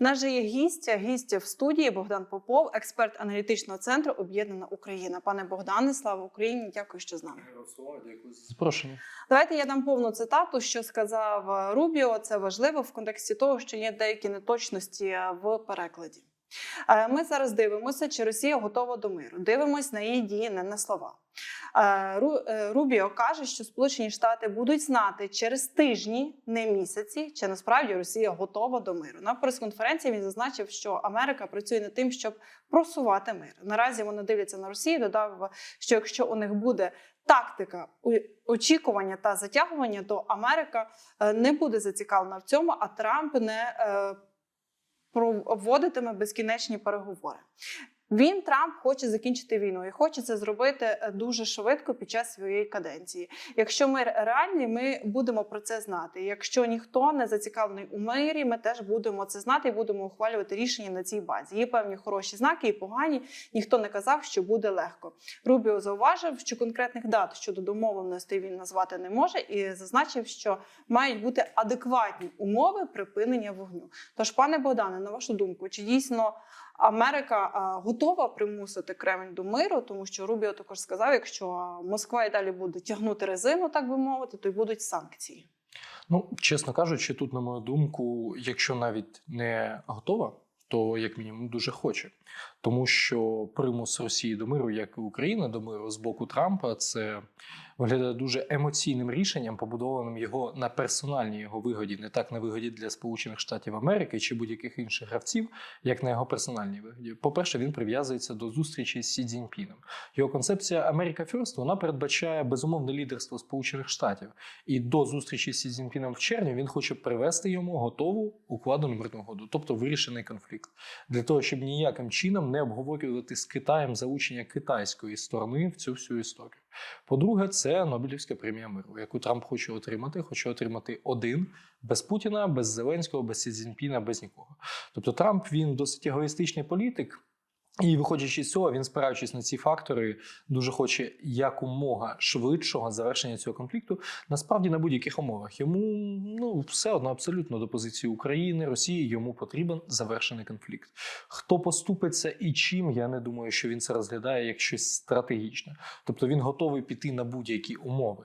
У нас же є гість, гість в студії Богдан Попов, експерт аналітичного центру Об'єднана Україна. Пане Богдане, слава Україні! Дякую, що з нами. Дякую за запрошення. Давайте я дам повну цитату, що сказав Рубіо. Це важливо в контексті того, що є деякі неточності в перекладі. Е, Ми зараз дивимося, чи Росія готова до миру. Дивимось на її дії, не на слова. Е, е, Рубіо каже, що Сполучені Штати будуть знати через тижні, не місяці, чи насправді Росія готова до миру. На прес-конференції він зазначив, що Америка працює над тим, щоб просувати мир. Наразі вони дивляться на Росію. Додав, що якщо у них буде тактика очікування та затягування, то Америка не буде зацікавлена в цьому, а Трамп не проводитиме безкінечні переговори. Він Трамп хоче закінчити війну і хоче це зробити е, дуже швидко під час своєї каденції. Якщо мир реальний, ми будемо про це знати. Якщо ніхто не зацікавлений у мирі, ми теж будемо це знати і будемо ухвалювати рішення на цій базі. Є певні хороші знаки і погані. Ніхто не казав, що буде легко. Рубіо зауважив, що конкретних дат щодо домовленостей він назвати не може, і зазначив, що мають бути адекватні умови припинення вогню. Тож, пане Богдане, на вашу думку, чи дійсно Америка готова примусити Кремль до миру, тому що Рубіо також сказав, якщо Москва і далі буде тягнути резину, так би мовити, то й будуть санкції. Ну, чесно кажучи, тут, на мою думку, якщо навіть не готова, то як мінімум дуже хоче. Тому що примус Росії до миру, як і України до миру з боку Трампа, це виглядає дуже емоційним рішенням, побудованим його на персональній його вигоді, не так на вигоді для Сполучених Штатів Америки чи будь-яких інших гравців, як на його персональній вигоді. По-перше, він прив'язується до зустрічі з Сі Цзіньпіном. Його концепція Америка Фюрст вона передбачає безумовне лідерство Сполучених Штатів. І до зустрічі з Сі Цзіньпіном в червні він хоче привести йому готову укладену мирну угоду, тобто вирішений конфлікт, для того, щоб ніяким чином не обговорювати з Китаєм залучення китайської сторони в цю всю історію. По-друге, це Нобелівська премія миру, яку Трамп хоче отримати. Хоче отримати один без Путіна, без Зеленського, без Сі Цзіньпіна, без нікого. Тобто Трамп він досить егоїстичний політик. І виходячи з цього, він, спираючись на ці фактори, дуже хоче якомога швидшого завершення цього конфлікту. Насправді на будь-яких умовах йому ну все одно абсолютно до позиції України, Росії йому потрібен завершений конфлікт. Хто поступиться і чим, я не думаю, що він це розглядає як щось стратегічне. Тобто він готовий піти на будь-які умови.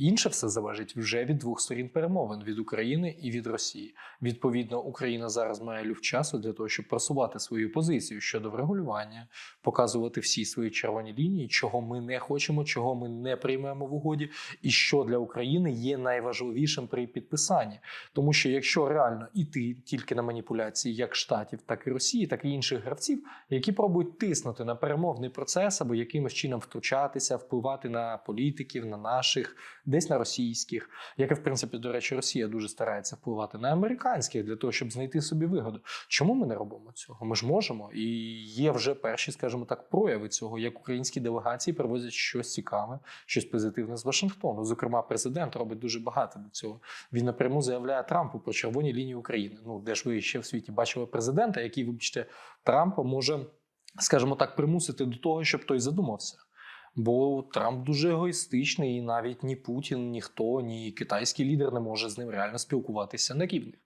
Інше все залежить вже від двох сторін перемовин від України і від Росії. Відповідно, Україна зараз має люфт часу для того, щоб просувати свою позицію щодо врегулювання, показувати всі свої червоні лінії, чого ми не хочемо, чого ми не приймемо в угоді, і що для України є найважливішим при підписанні. Тому що якщо реально іти тільки на маніпуляції як штатів, так і Росії, так і інших гравців, які пробують тиснути на перемовний процес або якимось чином втручатися, впливати на політиків, на наших, десь на російських, як і в принципі, до речі, Росія дуже старається впливати на американських для того, щоб знайти собі вигоду. Чому ми не робимо цього? Ми ж можемо, і є вже перші, скажімо так, прояви цього, як українські делегації привозять щось цікаве, щось позитивне з Вашингтону. Зокрема, президент робить дуже багато для цього. Він напряму заявляє Трампу про червоні лінії України. Ну де ж ви ще в світі бачили президента, який, вибачте, Трампа може, скажімо так, примусити до того, щоб той задумався. Бо Трамп дуже егоїстичний, і навіть ні Путін, ніхто, ні китайський лідер не може з ним реально спілкуватися на рівних.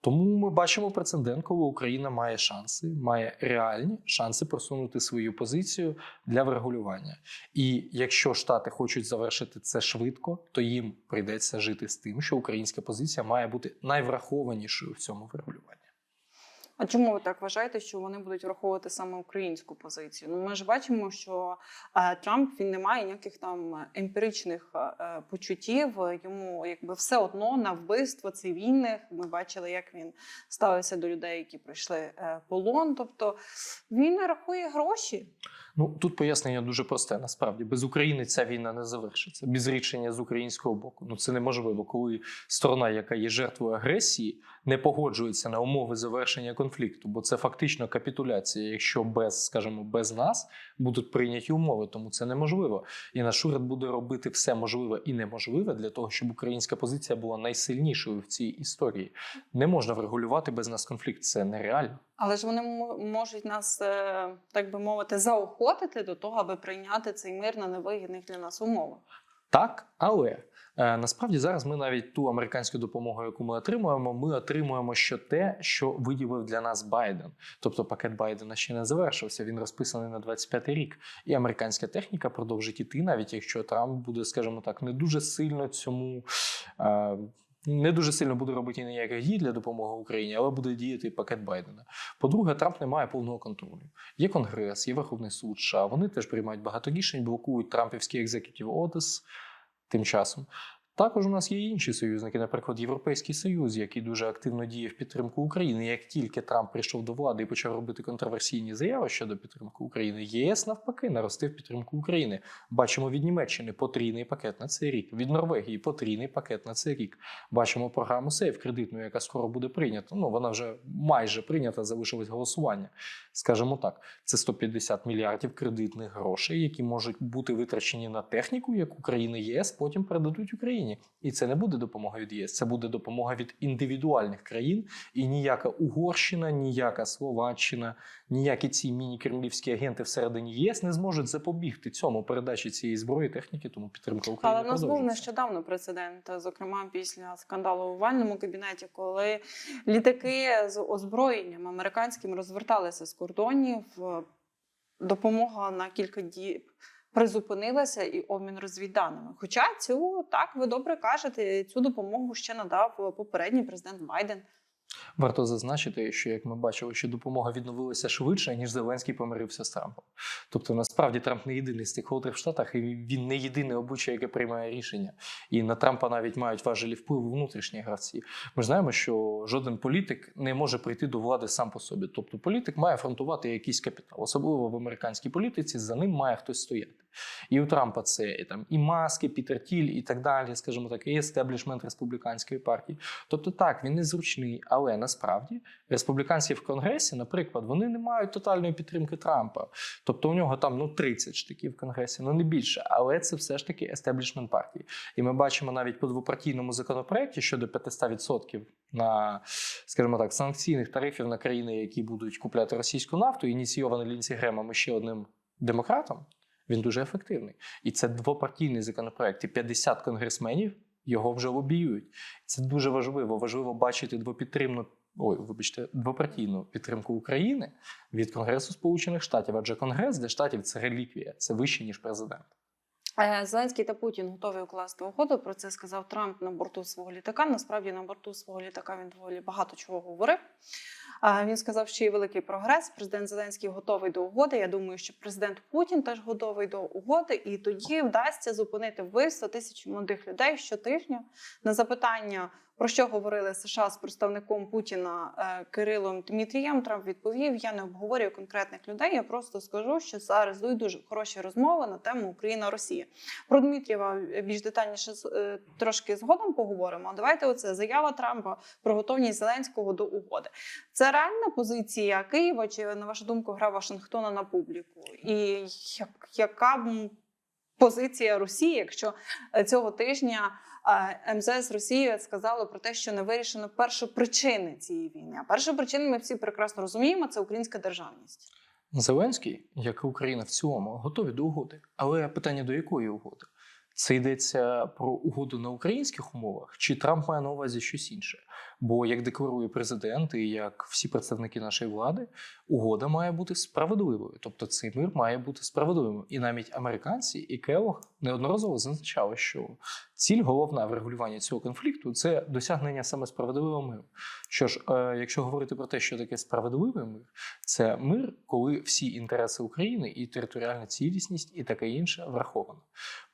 Тому ми бачимо прецедент, коли Україна має шанси, має реальні шанси просунути свою позицію для врегулювання. І якщо Штати хочуть завершити це швидко, то їм прийдеться жити з тим, що українська позиція має бути найврахованішою в цьому врегулюванні. А чому ви так вважаєте, що вони будуть враховувати саме українську позицію? Ну ми ж бачимо, що е, Трамп він не має ніяких там емпіричних е, почуттів. Йому якби все одно на вбивство цивільних. Ми бачили, як він ставився до людей, які пройшли е, полон. Тобто він рахує гроші. Ну тут пояснення дуже просте. Насправді без України ця війна не завершиться. Без рішення з українського боку. Ну це неможливо, коли сторона, яка є жертвою агресії, не погоджується на умови завершення конфлікту, бо це фактично капітуляція, якщо без, скажімо, без нас будуть прийняті умови, тому це неможливо. І наш уряд буде робити все можливе і неможливе для того, щоб українська позиція була найсильнішою в цій історії. Не можна врегулювати без нас конфлікт. Це нереально. Але ж вони можуть нас, е, так би мовити, заохотити до того, аби прийняти цей мир на невигідних для нас умовах. Так, але Е, Насправді зараз ми навіть ту американську допомогу, яку ми отримуємо, ми отримуємо ще те, що виділив для нас Байден. Тобто пакет Байдена ще не завершився. Він розписаний на 25 рік, і американська техніка продовжить іти, навіть якщо Трамп буде, скажімо так, не дуже сильно цьому. е, Не дуже сильно буде робити ніяких дій для допомоги Україні, але буде діяти пакет Байдена. По-друге, Трамп не має повного контролю. Є Конгрес, є Верховний суд США. Вони теж приймають багато рішень, блокують Трампівський екзекутів Одес тим часом. Також у нас є інші союзники, наприклад, Європейський Союз, який дуже активно діє в підтримку України. Як тільки Трамп прийшов до влади і почав робити контроверсійні заяви щодо підтримки України, ЄС навпаки наростив підтримку України. Бачимо від Німеччини потрійний пакет на цей рік, від Норвегії потрійний пакет на цей рік. Бачимо програму Сейф кредитну, яка скоро буде прийнята. Ну вона вже майже прийнята, залишилось голосування. Скажімо так, це 150 мільярдів кредитних грошей, які можуть бути витрачені на техніку, яку країни ЄС потім передадуть Україні. І це не буде допомога від ЄС, це буде допомога від індивідуальних країн. І ніяка Угорщина, ніяка Словаччина, ніякі ці міні-кремлівські агенти всередині ЄС не зможуть запобігти цьому передачі цієї зброї техніки, тому підтримка України. Але нас був нещодавно прецедент, зокрема після скандалу у овальному кабінеті, коли літаки з озброєнням американським розверталися з кордонів. Допомога на кілька діб призупинилася і обмін розвідданими. Хоча цю так ви добре кажете, цю допомогу ще надав попередній президент Байден. Варто зазначити, що як ми бачили, що допомога відновилася швидше, ніж Зеленський помирився з Трампом. Тобто, насправді Трамп не єдиний стейкхолдер в Штатах, і він не єдине обличчя, яке приймає рішення. І на Трампа навіть мають важелі впливу внутрішні гравці. Ми знаємо, що жоден політик не може прийти до влади сам по собі. Тобто, політик має фронтувати якийсь капітал, особливо в американській політиці. За ним має хтось стояти. І у Трампа це і там і маски, Пітер Тіль, і так далі, скажімо так, і естеблішмент республіканської партії. Тобто, так він незручний, але насправді республіканці в конгресі, наприклад, вони не мають тотальної підтримки Трампа. Тобто у нього там ну 30 штиків в конгресі, ну не більше. Але це все ж таки естеблішмент партії. І ми бачимо навіть по двопартійному законопроекті щодо 500% на, скажімо так, санкційних тарифів на країни, які будуть купляти російську нафту, ініційований Лінсі Гремом ще одним демократом. Він дуже ефективний. І це двопартійний законопроект. І 50 конгресменів його вже лобіюють. Це дуже важливо. Важливо бачити двопідтримну. Ой, вибачте, двопартійну підтримку України від Конгресу Сполучених Штатів, адже Конгрес для штатів це реліквія, це вище ніж президент. Е, Зеленський та Путін готові укласти угоду. Про це сказав Трамп на борту свого літака. Насправді на борту свого літака він доволі багато чого говорив. Він сказав, що є великий прогрес. Президент Зеленський готовий до угоди. Я думаю, що президент Путін теж готовий до угоди, і тоді вдасться зупинити вбивство тисяч молодих людей щотижня на запитання. Про що говорили США з представником Путіна е, Кирилом Дмитрієм? Трамп відповів: Я не обговорюю конкретних людей. Я просто скажу, що зараз йдуть дуже хороші розмови на тему Україна-Росія. Про Дмитрієва більш детальніше е, трошки згодом поговоримо. Давайте оце заява Трампа про готовність Зеленського до угоди. Це реальна позиція Києва, чи на вашу думку гра Вашингтона на публіку? І яка б позиція Росії, якщо е, цього тижня МЗС Росії сказало про те, що не вирішено першопричини цієї війни? А першопричини ми всі прекрасно розуміємо, це українська державність. Зеленський, як і Україна в цілому, готові до угоди. Але питання до якої угоди? Це йдеться про угоду на українських умовах, чи Трамп має на увазі щось інше? Бо як декларує президент і як всі представники нашої влади, угода має бути справедливою. Тобто цей мир має бути справедливим. І навіть американці і Келох неодноразово зазначали, що ціль головна в регулюванні цього конфлікту це досягнення саме справедливого миру. Що ж, е, якщо говорити про те, що таке справедливий мир, це мир, коли всі інтереси України і територіальна цілісність, і таке інше враховано.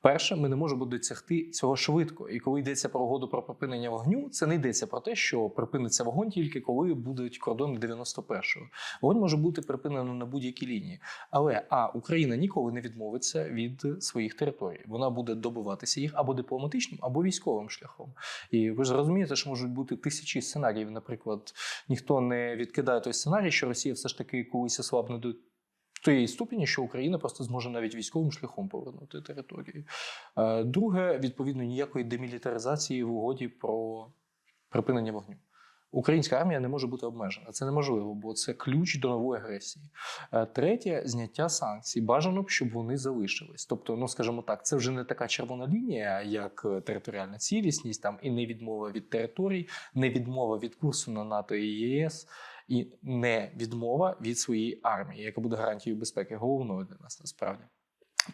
Перше, ми не можемо досягти цього швидко. І коли йдеться про угоду про припинення вогню, це не йдеться про те, що припиниться вогонь тільки коли будуть кордони 91-го. Вогонь може бути припинено на будь-якій лінії. Але а Україна ніколи не відмовиться від своїх територій. Вона буде добиватися їх або дипломатичним, або військовим шляхом. І ви ж розумієте, що можуть бути тисячі сценаріїв. Наприклад, ніхто не відкидає той сценарій, що Росія все ж таки колись ослабне до тієї ступені, що Україна просто зможе навіть військовим шляхом повернути території. Е, Друге, відповідно, ніякої демілітаризації в угоді про припинення вогню. Українська армія не може бути обмежена. Це неможливо, бо це ключ до нової агресії. Е, Третє зняття санкцій. Бажано б, щоб вони залишились. Тобто, ну скажімо так, це вже не така червона лінія, як е, територіальна цілісність, там і не відмова від територій, не відмова від курсу на НАТО і ЄС, і не відмова від своєї армії, яка буде гарантією безпеки головною для нас насправді.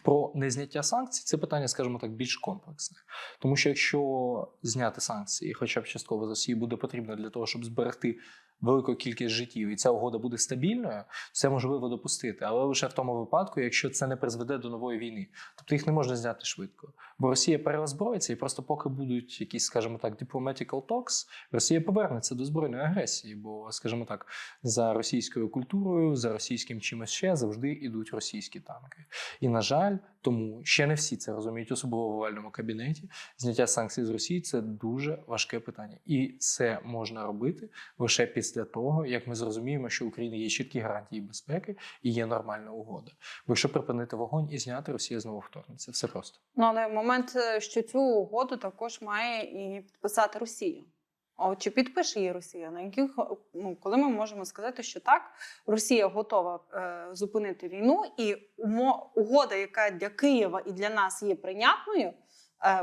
Про незняття санкцій це питання, скажімо так, більш комплексне. Тому що якщо зняти санкції, хоча б частково з Росії, буде потрібно для того, щоб зберегти велику кількість життів, і ця угода буде стабільною, це можливо допустити, але лише в тому випадку, якщо це не призведе до нової війни. Тобто їх не можна зняти швидко. Бо Росія переозброїться, і просто поки будуть якісь, скажімо так, diplomatical talks, Росія повернеться до збройної агресії. Бо, скажімо так, за російською культурою, за російським чимось ще завжди йдуть російські танки. І на жаль, тому ще не всі це розуміють, особливо в овальному кабінеті. Зняття санкцій з Росії це дуже важке питання, і це можна робити лише після того, як ми зрозуміємо, що у України є чіткі гарантії безпеки і є нормальна угода. Бо якщо припинити вогонь і зняти, Росія знову вторгнеться. Все просто. Ну але момент, е, що цю угоду також має і підписати Росія. А чи підпише її Росія? На яких ну коли ми можемо сказати, що так Росія готова е, зупинити війну, і умо, угода, яка для Києва і для нас є прийнятною, е,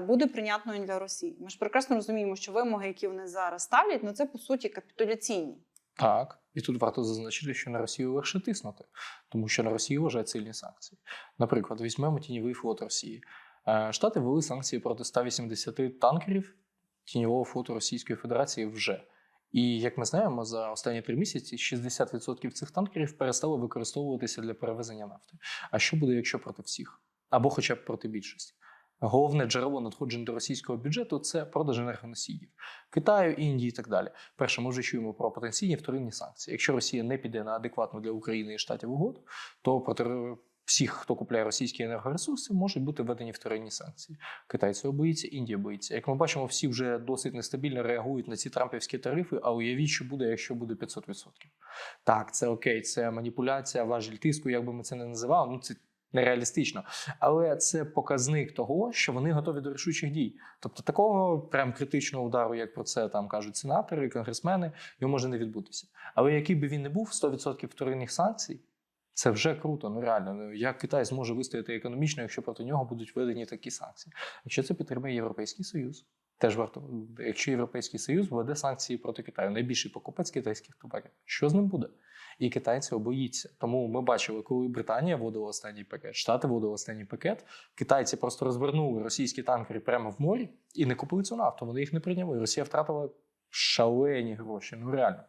буде прийнятною для Росії. Ми ж прекрасно розуміємо, що вимоги, які вони зараз ставлять, ну це по суті капітуляційні. Так, і тут варто зазначити, що на Росію легше тиснути, тому що на Росію вважають сильні санкції. Наприклад, візьмемо тіньовий флот Росії. Е, Штати ввели санкції проти 180 танкерів тіньового флоту Російської Федерації вже. І як ми знаємо, за останні три місяці 60% цих танкерів перестали використовуватися для перевезення нафти. А що буде, якщо проти всіх? Або хоча б проти більшості? Головне джерело надходжень до російського бюджету це продаж енергоносіїв Китаю, Індії і так далі. Перше, ми вже чуємо про потенційні вторинні санкції. Якщо Росія не піде на адекватну для України і штатів угоду, то проти всіх, хто купляє російські енергоресурси, можуть бути введені вторинні санкції. Китай цього боїться, Індія боїться. Як ми бачимо, всі вже досить нестабільно реагують на ці трампівські тарифи. А уявіть, що буде, якщо буде 500%. Так, це окей, це маніпуляція, важіль тиску, як би ми це не називали. Ну це нереалістично. Але це показник того, що вони готові до рішучих дій. Тобто такого прям критичного удару, як про це там кажуть сенатори, конгресмени, його може не відбутися. Але який би він не був, 100% вторинних санкцій. Це вже круто, ну реально. Ну, Як Китай зможе вистояти економічно, якщо проти нього будуть введені такі санкції? Якщо це підтримує Європейський Союз, теж варто, якщо Європейський Союз введе санкції проти Китаю, найбільший покупець китайських товарів, що з ним буде? І Китай цього боїться. Тому ми бачили, коли Британія вводила останній пакет, Штати вводили останній пакет. Китайці просто розвернули російські танкери прямо в морі і не купили цю нафту. Вони їх не прийняли. Росія втратила шалені гроші. Ну реально.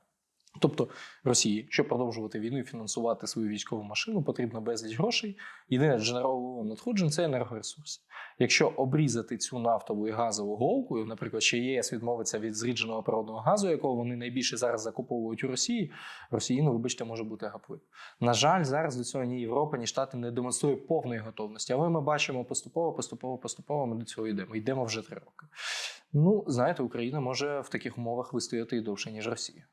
Тобто Росії, щоб продовжувати війну і фінансувати свою військову машину, потрібно безліч грошей. Єдине джерело надходжень це енергоресурси. Якщо обрізати цю нафтову і газову голку, наприклад, ще ЄС відмовиться від зрідженого природного газу, якого вони найбільше зараз закуповують у Росії, Росії, ну вибачте, може бути гаплик. На жаль, зараз до цього ні Європа, ні Штати не демонструють повної готовності. Але ми бачимо поступово, поступово, поступово. Ми до цього йдемо. Йдемо вже три роки. Ну знаєте, Україна може в таких умовах вистояти і довше ніж Росія.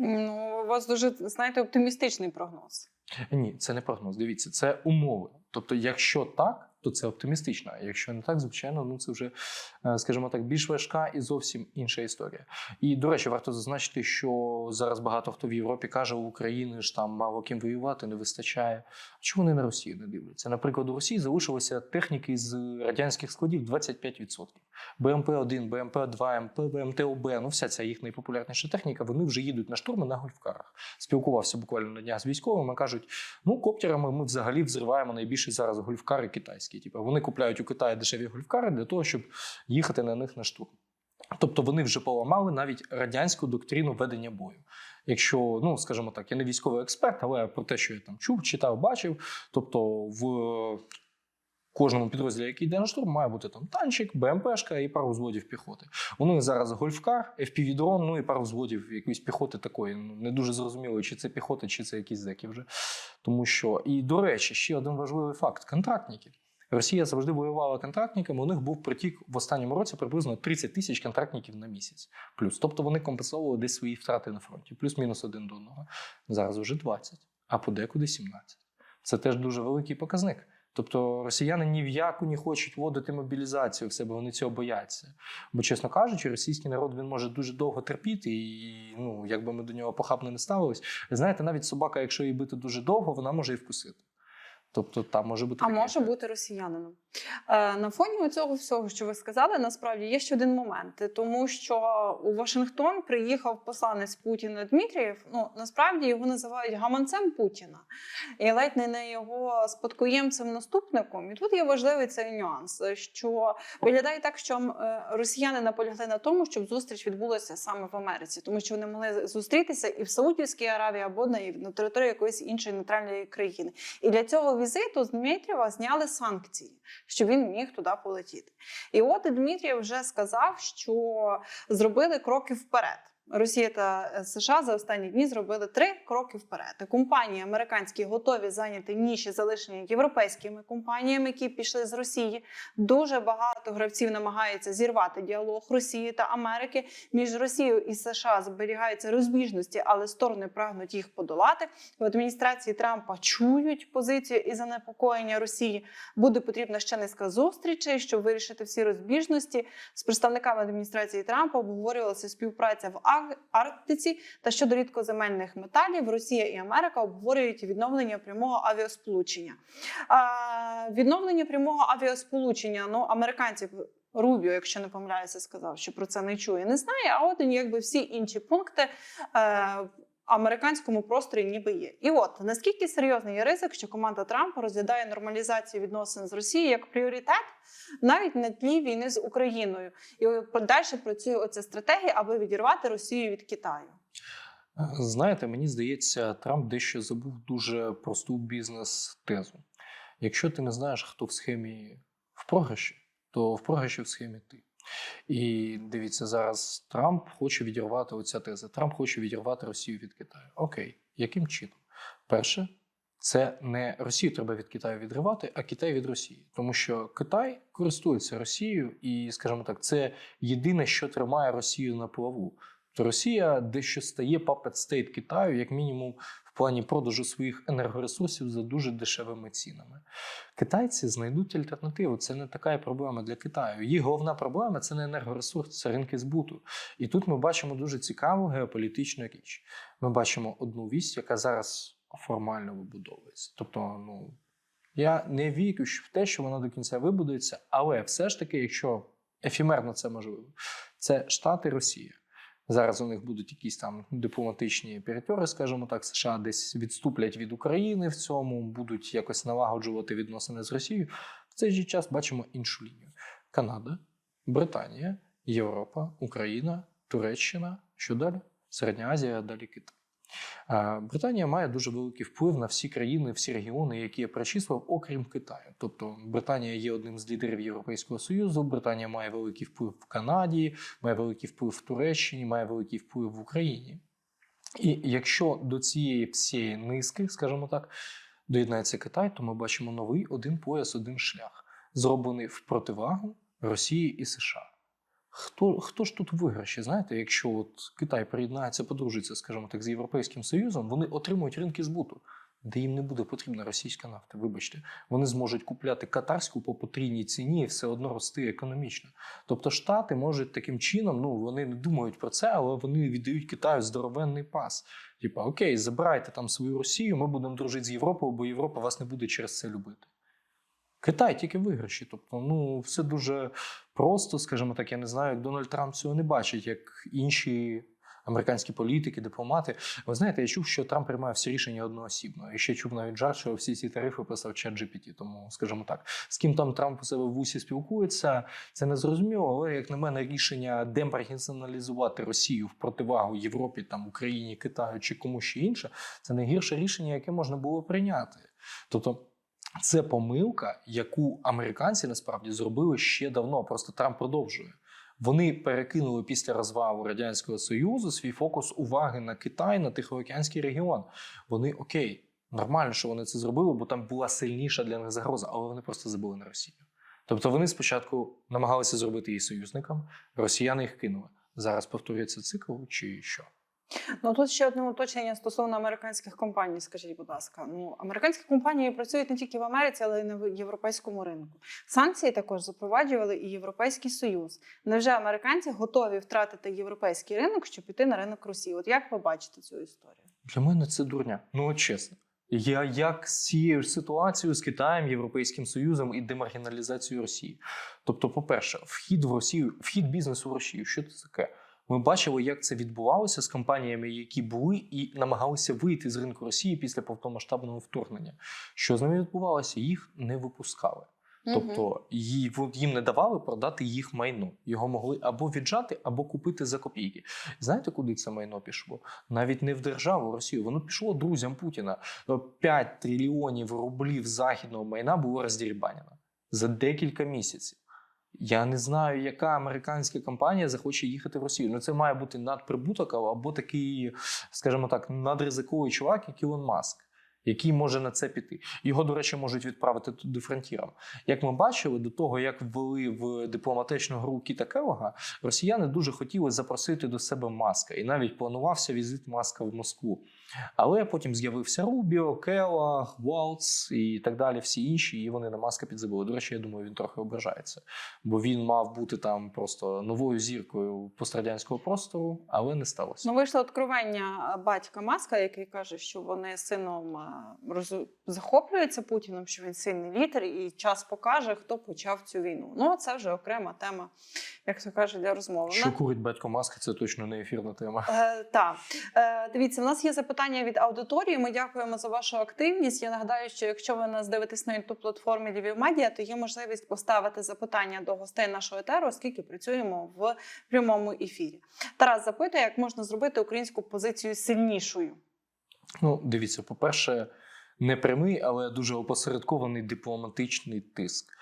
Ну, у вас дуже знаєте оптимістичний прогноз. Ні, це не прогноз. Дивіться, це умови. Тобто, якщо так, то це оптимістично. Якщо не так, звичайно, ну це вже, е, скажімо так, більш важка і зовсім інша історія. І до речі, варто зазначити, що зараз багато хто в Європі каже, у України ж там мало ким воювати, не вистачає. Чому вони на Росію не дивляться? Наприклад, у Росії залишилося техніки з радянських складів 25%. БМП-1, БМП-2, МП, БМТ-ОБ, ну вся ця їх найпопулярніша техніка, вони вже їдуть на штурми на гольфкарах. Спілкувався буквально на днях з військовими, кажуть, ну коптерами ми взагалі взриваємо найбільше зараз гольфкари китайські. Типу, вони купляють у Китаї дешеві гольфкари для того, щоб їхати на них на штурм. Тобто вони вже поламали навіть радянську доктрину ведення бою. Якщо, ну скажімо так, я не військовий експерт, але про те, що я там чув, читав, бачив, тобто в кожному підрозділі, який йде на штурм, має бути там танчик, БМПшка і пару взводів піхоти. Них зараз гольфкар, FPV-дрон, ну і пару взводів якоїсь піхоти такої. Ну, не дуже зрозуміло, чи це піхота, чи це якісь зеки вже. Тому що, і до речі, ще один важливий факт: контрактники. Росія завжди воювала контрактниками. У них був притік в останньому році приблизно 30 тисяч контрактників на місяць. Плюс, тобто вони компенсовували десь свої втрати на фронті, плюс-мінус один до одного. Зараз вже 20, а подекуди 17. Це теж дуже великий показник. Тобто росіяни ні в яку не хочуть вводити мобілізацію в себе, вони цього бояться. Бо, чесно кажучи, російський народ він може дуже довго терпіти, і ну, якби ми до нього похабно не ставились. Ви знаєте, навіть собака, якщо її бити дуже довго, вона може і вкусити. Тобто там може бути А таке. може бути росіянином. Е, на фоні цього всього, що ви сказали, насправді є ще один момент, тому що у Вашингтон приїхав посланець Путіна Дмитрієв. Ну насправді його називають гаманцем Путіна, і ледь не не його спадкоємцем наступником. І тут є важливий цей нюанс, що виглядає так, що е, росіяни наполягли на тому, щоб зустріч відбулася саме в Америці, тому що вони могли зустрітися і в Саудівській Аравії або на, на території якоїсь іншої нейтральної країни. І для цього візиту з Дмитрієва зняли санкції, щоб він міг туди полетіти. І от Дмитрій вже сказав, що зробили кроки вперед. Росія та е, США за останні дні зробили три кроки вперед. Компанії американські готові зайняти ніші, залишені європейськими компаніями, які пішли з Росії. Дуже багато гравців намагаються зірвати діалог Росії та Америки. Між Росією і США зберігаються розбіжності, але сторони прагнуть їх подолати. В адміністрації Трампа чують позицію і занепокоєння Росії. Буде потрібна ще низка зустрічей, щоб вирішити всі розбіжності. З представниками адміністрації Трампа обговорювалася співпраця в Арктиці та щодо рідкоземельних металів. Росія і Америка обговорюють відновлення прямого авіасполучення. А, відновлення прямого авіасполучення. Ну, американців. Рубіо, якщо не помиляюся, сказав, що про це не чує, не знає. А от якби всі інші пункти е, американському просторі ніби є. І от наскільки серйозний є ризик, що команда Трампа розглядає нормалізацію відносин з Росією як пріоритет навіть на тлі війни з Україною, і далі працює оця стратегія, аби відірвати Росію від Китаю. Знаєте, мені здається, Трамп дещо забув дуже просту бізнес-тезу. Якщо ти не знаєш, хто в схемі в програші, то в програші в схемі ти. І дивіться, зараз Трамп хоче відірвати оця теза. Трамп хоче відірвати Росію від Китаю. Окей, яким чином? Перше, це не Росію треба від Китаю відривати, а Китай від Росії. Тому що Китай користується Росією, і, скажімо так, це єдине, що тримає Росію на плаву. То Росія дещо стає puppet state Китаю, як мінімум, плані продажу своїх енергоресурсів за дуже дешевими цінами. Китайці знайдуть альтернативу. Це не така проблема для Китаю. Їх головна проблема це не енергоресурс, це ринки збуту. І тут ми бачимо дуже цікаву геополітичну річ. Ми бачимо одну вість, яка зараз формально вибудовується. Тобто, ну я не вірю в те, що вона до кінця вибудується, але все ж таки, якщо ефімерно це можливо, це Штати Росія. Зараз у них будуть якісь там дипломатичні перетьори, скажімо так, США десь відступлять від України в цьому, будуть якось налагоджувати відносини з Росією. В цей же час бачимо іншу лінію: Канада, Британія, Європа, Україна, Туреччина. Що далі? Середня Азія, далі Китай. А, Британія має дуже великий вплив на всі країни, всі регіони, які я перечислив, окрім Китаю. Тобто Британія є одним з лідерів Європейського Союзу. Британія має великий вплив в Канаді, має великий вплив в Туреччині, має великий вплив в Україні. І якщо до цієї всієї низки, скажімо так, доєднається Китай, то ми бачимо новий один пояс, один шлях, зроблений в противагу Росії і США. Хто, хто ж тут виграші? Знаєте, якщо от Китай приєднається, подружиться, скажімо так, з Європейським Союзом, вони отримують ринки збуту, де їм не буде потрібна російська нафта. Вибачте, вони зможуть купляти катарську по потрійній ціні і все одно рости економічно. Тобто Штати можуть таким чином, ну вони не думають про це, але вони віддають Китаю здоровенний пас. Типа, окей, забирайте там свою Росію, ми будемо дружити з Європою, бо Європа вас не буде через це любити. Китай тільки виграші. Тобто, ну все дуже просто, скажімо так, я не знаю, як Дональд Трамп цього не бачить, як інші американські політики, дипломати. Ви знаєте, я чув, що Трамп приймає всі рішення одноосібно. І ще чув навіть жарт, що всі ці тарифи писав чат GPT. Тому, скажімо так, з ким там Трамп у себе в вусі спілкується, це не зрозуміло. Але як на мене, рішення демпергінаціоналізувати Росію в противагу Європі, там Україні, Китаю чи комусь ще інше, це найгірше рішення, яке можна було прийняти. Тобто. Це помилка, яку американці насправді зробили ще давно. Просто Трамп продовжує. Вони перекинули після розвалу радянського союзу свій фокус уваги на Китай, на Тихоокеанський регіон. Вони окей, нормально, що вони це зробили, бо там була сильніша для них загроза, але вони просто забули на Росію. Тобто вони спочатку намагалися зробити її союзником, росіяни їх кинули. Зараз повторюється цикл чи що? Ну тут ще одне уточнення стосовно американських компаній. Скажіть, будь ласка, ну американські компанії працюють не тільки в Америці, але й на європейському ринку. Санкції також запроваджували і Європейський Союз. Невже американці готові втратити європейський ринок, щоб піти на ринок Росії? От як ви бачите цю історію? Для мене це дурня. Ну чесно. Я як з цією ситуацією з Китаєм, Європейським Союзом і демаргіналізацією Росії. Тобто, по-перше, вхід в Росію, вхід бізнесу в Росію. Що це таке? Ми бачили, як це відбувалося з компаніями, які були і намагалися вийти з ринку Росії після повномасштабного вторгнення. Що з ними відбувалося? Їх не випускали. Тобто їм не давали продати їх майно. Його могли або віджати, або купити за копійки. Знаєте, куди це майно пішло? Навіть не в державу Росію. Воно пішло друзям Путіна. 5 трильйонів рублів західного майна було роздірбанено за декілька місяців. Я не знаю, яка американська компанія захоче їхати в Росію. Ну це має бути надприбуток або такий, скажімо так, надризиковий чувак, як Ілон Маск. Який може на це піти, його до речі, можуть відправити туди фронтіром. Як ми бачили, до того як ввели в дипломатичну гру Кіта Келога, росіяни дуже хотіли запросити до себе маска, і навіть планувався візит маска в Москву. Але потім з'явився Рубіо, Келах, Валц і так далі, всі інші, і вони на маска підзабили. До речі, я думаю, він трохи ображається, бо він мав бути там просто новою зіркою пострадянського простору, але не сталося. Ну, вийшло откровення батька Маска, який каже, що вони сином е, роз- захоплюються Путіним, що він сильний лідер, і час покаже, хто почав цю війну. Ну, це вже окрема тема, як то каже, для розмови. Що курить батько маска, це точно не ефірна тема. Е, так, е, дивіться, в нас є запитання від аудиторії. Ми дякуємо за вашу активність. Я нагадаю, що якщо ви нас дивитесь на youtube платформі Львів Медіа, то є можливість поставити запитання до гостей нашого етеру, оскільки працюємо в прямому ефірі. Тарас запитує, як можна зробити українську позицію сильнішою. Ну, дивіться, по-перше, не прямий, але дуже опосередкований дипломатичний тиск.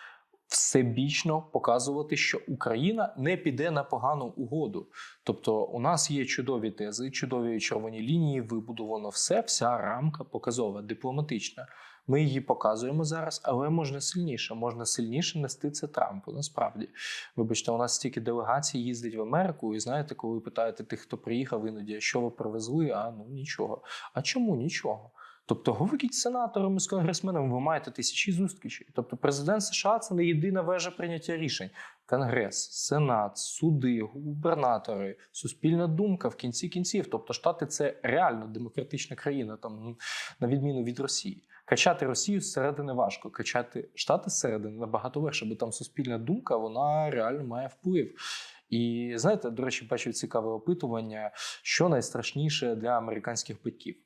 Всебічно показувати, що Україна не піде на погану угоду. Тобто, у нас є чудові тези, чудові червоні лінії, вибудовано все, вся рамка показова, дипломатична. Ми її показуємо зараз, але можна сильніше. Можна сильніше нести це Трампу. Насправді, вибачте, у нас стільки делегацій їздить в Америку, і знаєте, коли ви питаєте тих, хто приїхав іноді, що ви привезли, а ну нічого. А чому нічого? Тобто, говоріть з сенаторами, з конгресменами, ви маєте тисячі зустрічей. Тобто, президент США це не єдина вежа прийняття рішень. Конгрес, Сенат, суди, губернатори, суспільна думка в кінці кінців. Тобто, штати це реально демократична країна, там ну, на відміну від Росії. Качати Росію зсередини важко, качати штати зсередини набагато легше, бо там суспільна думка вона реально має вплив. І знаєте, до речі, бачив цікаве опитування, що найстрашніше для американських батьків,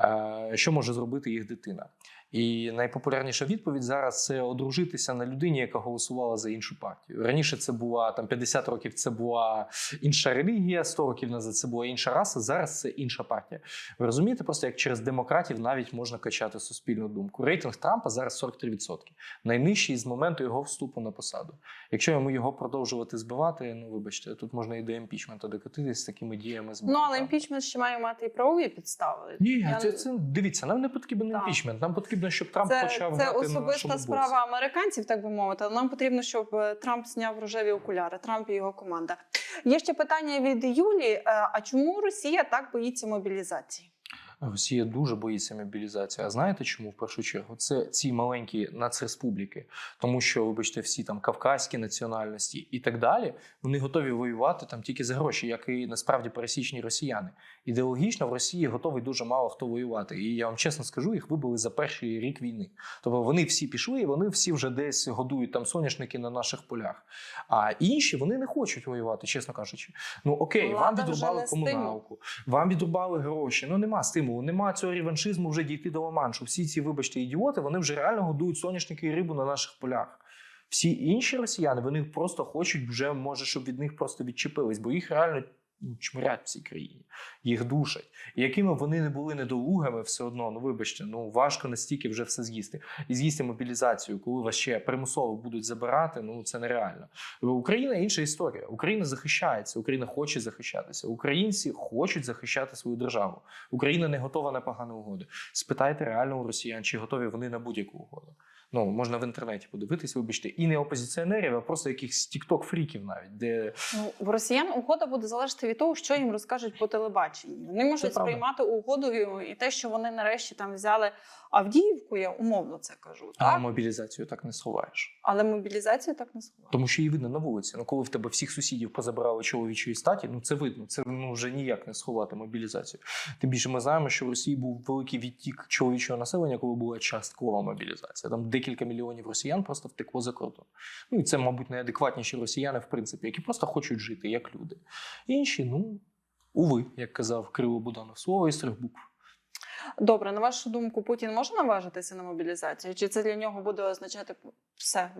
Е, що може зробити їх дитина. І найпопулярніша відповідь зараз це одружитися на людині, яка голосувала за іншу партію. Раніше це була там 50 років. Це була інша релігія, 100 років назад це була інша раса. Зараз це інша партія. Ви розумієте, просто як через демократів навіть можна качати суспільну думку. Рейтинг Трампа зараз 43%. найнижчий з моменту його вступу на посаду. Якщо йому його продовжувати збивати, ну вибачте, тут можна і до імпічменту докотитись з такими діями. з боку Ну але імпічмент ще має мати і правові підстави. Ні, Я це, це дивіться. Нам не потрібен імпічмент. Нам потрібно, щоб Трамп Це, почав це грати на особиста нашому справа американців, так би мовити. Нам потрібно, щоб е, Трамп зняв рожеві окуляри. Трамп і його команда. Є ще питання від Юлі: е, а чому Росія так боїться мобілізації? Росія дуже боїться мобілізації. А знаєте чому в першу чергу? Це ці маленькі нацреспубліки, тому що, вибачте, всі там кавказькі національності і так далі, вони готові воювати там тільки за гроші, як і насправді пересічні росіяни. Ідеологічно в Росії готовий дуже мало хто воювати. І я вам чесно скажу, їх вибили за перший рік війни. Тобто вони всі пішли, і вони всі вже десь годують там соняшники на наших полях. А інші вони не хочуть воювати, чесно кажучи. Ну окей, вам Влада вже відрубали комуналку. Вам відрубали гроші. Ну нема стимулу, нема цього реваншизму вже дійти до Ламаншу. Всі ці, вибачте, ідіоти, вони вже реально годують соняшники і рибу на наших полях. Всі інші росіяни вони просто хочуть вже, може, щоб від них просто відчепились, бо їх реально чмирять в цій країні, їх душать. І якими вони не були недолугими, все одно, ну вибачте, ну важко настільки вже все з'їсти. І з'їсти мобілізацію, коли вас ще примусово будуть забирати, ну це нереально. Україна інша історія. Україна захищається, Україна хоче захищатися. Українці хочуть захищати свою державу. Україна не готова на погану угоду. Спитайте реально у росіян, чи готові вони на будь-яку угоду. Ну, можна в інтернеті подивитись, вибачте, і не опозиціонерів, а просто якихось тікток-фріків навіть, де Ну, в росіян угода буде залежати від того, що їм розкажуть по телебаченню. Вони можуть сприймати угоду і те, що вони нарешті там взяли Авдіївку, я умовно це кажу. а Так? мобілізацію так не сховаєш. Але мобілізацію так не сховає. Тому що її видно на вулиці. Ну, коли в тебе всіх сусідів позабирали чоловічої статі, ну це видно. Це ну, вже ніяк не сховати мобілізацію. Тим більше ми знаємо, що в Росії був великий відтік чоловічого населення, коли була часткова мобілізація. Там декілька мільйонів росіян просто втекло за кордон. Ну і це, мабуть, найадекватніші росіяни, в принципі, які просто хочуть жити як люди. Інші, ну уви, як казав Кирило Буданов, слово із трьох букв. Добре, на вашу думку, Путін може наважитися на мобілізацію? Чи це для нього буде означати все?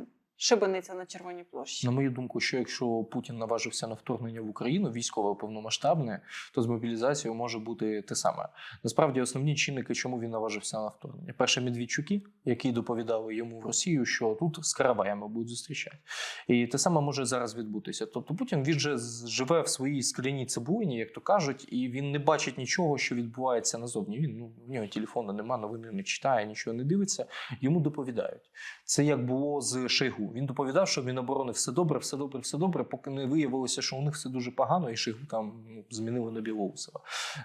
Шибениця на Червоній площі? На мою думку, що якщо Путін наважився на вторгнення в Україну, військове повномасштабне, то з мобілізацією може бути те саме. Насправді, основні чинники, чому він наважився на вторгнення. Перше, Медведчуки, які доповідали йому в Росію, що тут з караваями будуть зустрічати. І те саме може зараз відбутися. Тобто Путін він же живе в своїй скляній цибулині, як то кажуть, і він не бачить нічого, що відбувається назовні. Він ну в нього телефону нема, новини не читає, нічого не дивиться. Йому доповідають. Це як було з Він доповідав, що Міноборони все добре, все добре, все добре, поки не виявилося, що у них все дуже погано, і Шойгу там ну, змінили на Білоусова.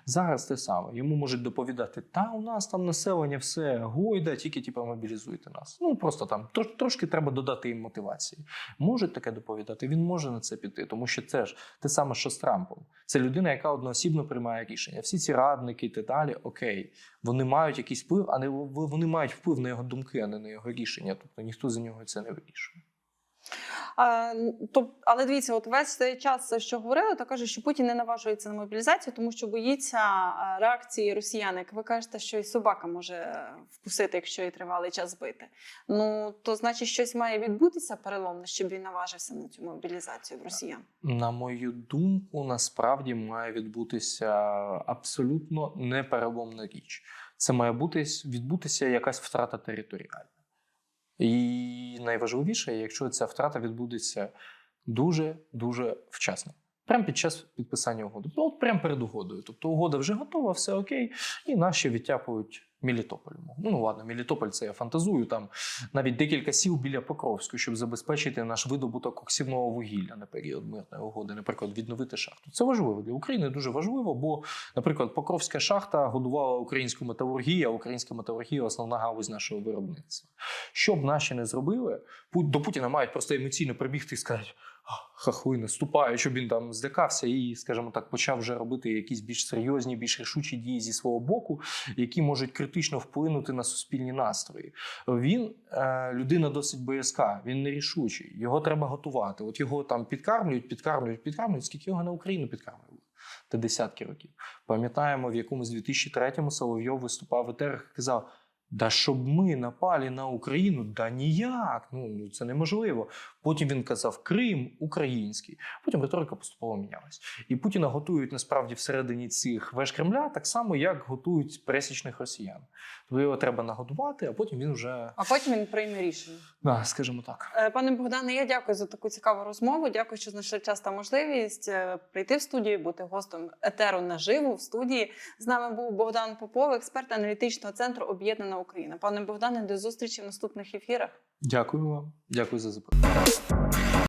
Зараз те саме. Йому можуть доповідати: та у нас там населення все гойда, тільки типу, мобілізуйте нас. Ну просто там трош- трошки треба додати їм мотивації. Можуть таке доповідати. Він може на це піти, тому що це ж те саме, що з Трампом. Це людина, яка одноосібно приймає рішення. Всі ці радники і так далі, окей, вони мають якийсь вплив, а не вони мають вплив на його думки, а не на його рішення. Тобто ніхто за нього це не вирішує. Але дивіться, от весь цей час, що говорили, то кажуть, що Путін не наважується на мобілізацію, тому що боїться реакції росіян. Як ви кажете, що і собака може е, вкусити, якщо її тривалий час бити. Ну то значить, щось має відбутися переломне, щоб він наважився на цю мобілізацію в росіян. На мою думку, насправді має відбутися абсолютно непереломна річ. Це має бутись, відбутися якась втрата територіальна. І найважливіше, якщо ця втрата відбудеться дуже дуже вчасно. Прямо під час підписання угоди. Ну, от прямо перед угодою. Тобто угода вже готова, все окей, і наші відтяпують Мелітополь. Ну, ну ладно, Мелітополь це я фантазую. Там навіть декілька сіл біля Покровську, щоб забезпечити наш видобуток коксівного вугілля на період мирної угоди, наприклад, відновити шахту. Це важливо для України, дуже важливо, бо, наприклад, Покровська шахта годувала українську металургію, а українська металургія основна галузь нашого виробництва. Що б наші не зробили, до Путіна мають просто емоційно прибігти і сказати. «А, Хахли наступають, щоб він там злякався і, скажімо так, почав вже робити якісь більш серйозні, більш рішучі дії зі свого боку, які можуть критично вплинути на суспільні настрої. Він е, людина досить боязка, він нерішучий. Його треба готувати. От його там підкармлюють, підкармлюють, підкармлюють. Скільки його на Україну підкармлювали? Та десятки років. Пам'ятаємо, в якомусь 2003-му Соловйов виступав в етерах і казав. Да щоб ми напали на Україну, да ніяк. Ну це неможливо. Потім він казав Крим український. Потім риторика поступово мінялась. І Путіна готують насправді всередині цих веж Кремля так само, як готують пересічних росіян. Тобто його треба нагодувати, а потім він вже А потім він прийме рішення. да, скажімо так. Е, Пане Богдане, я дякую за таку цікаву розмову. Дякую, що знайшли час та можливість е, прийти в студію, бути гостем етеру наживо в студії. З нами був Богдан Попов, експерт аналітичного центру Об'єднана Україна. Пане Богдане, до зустрічі в наступних ефірах. Дякую вам. Дякую за запитання.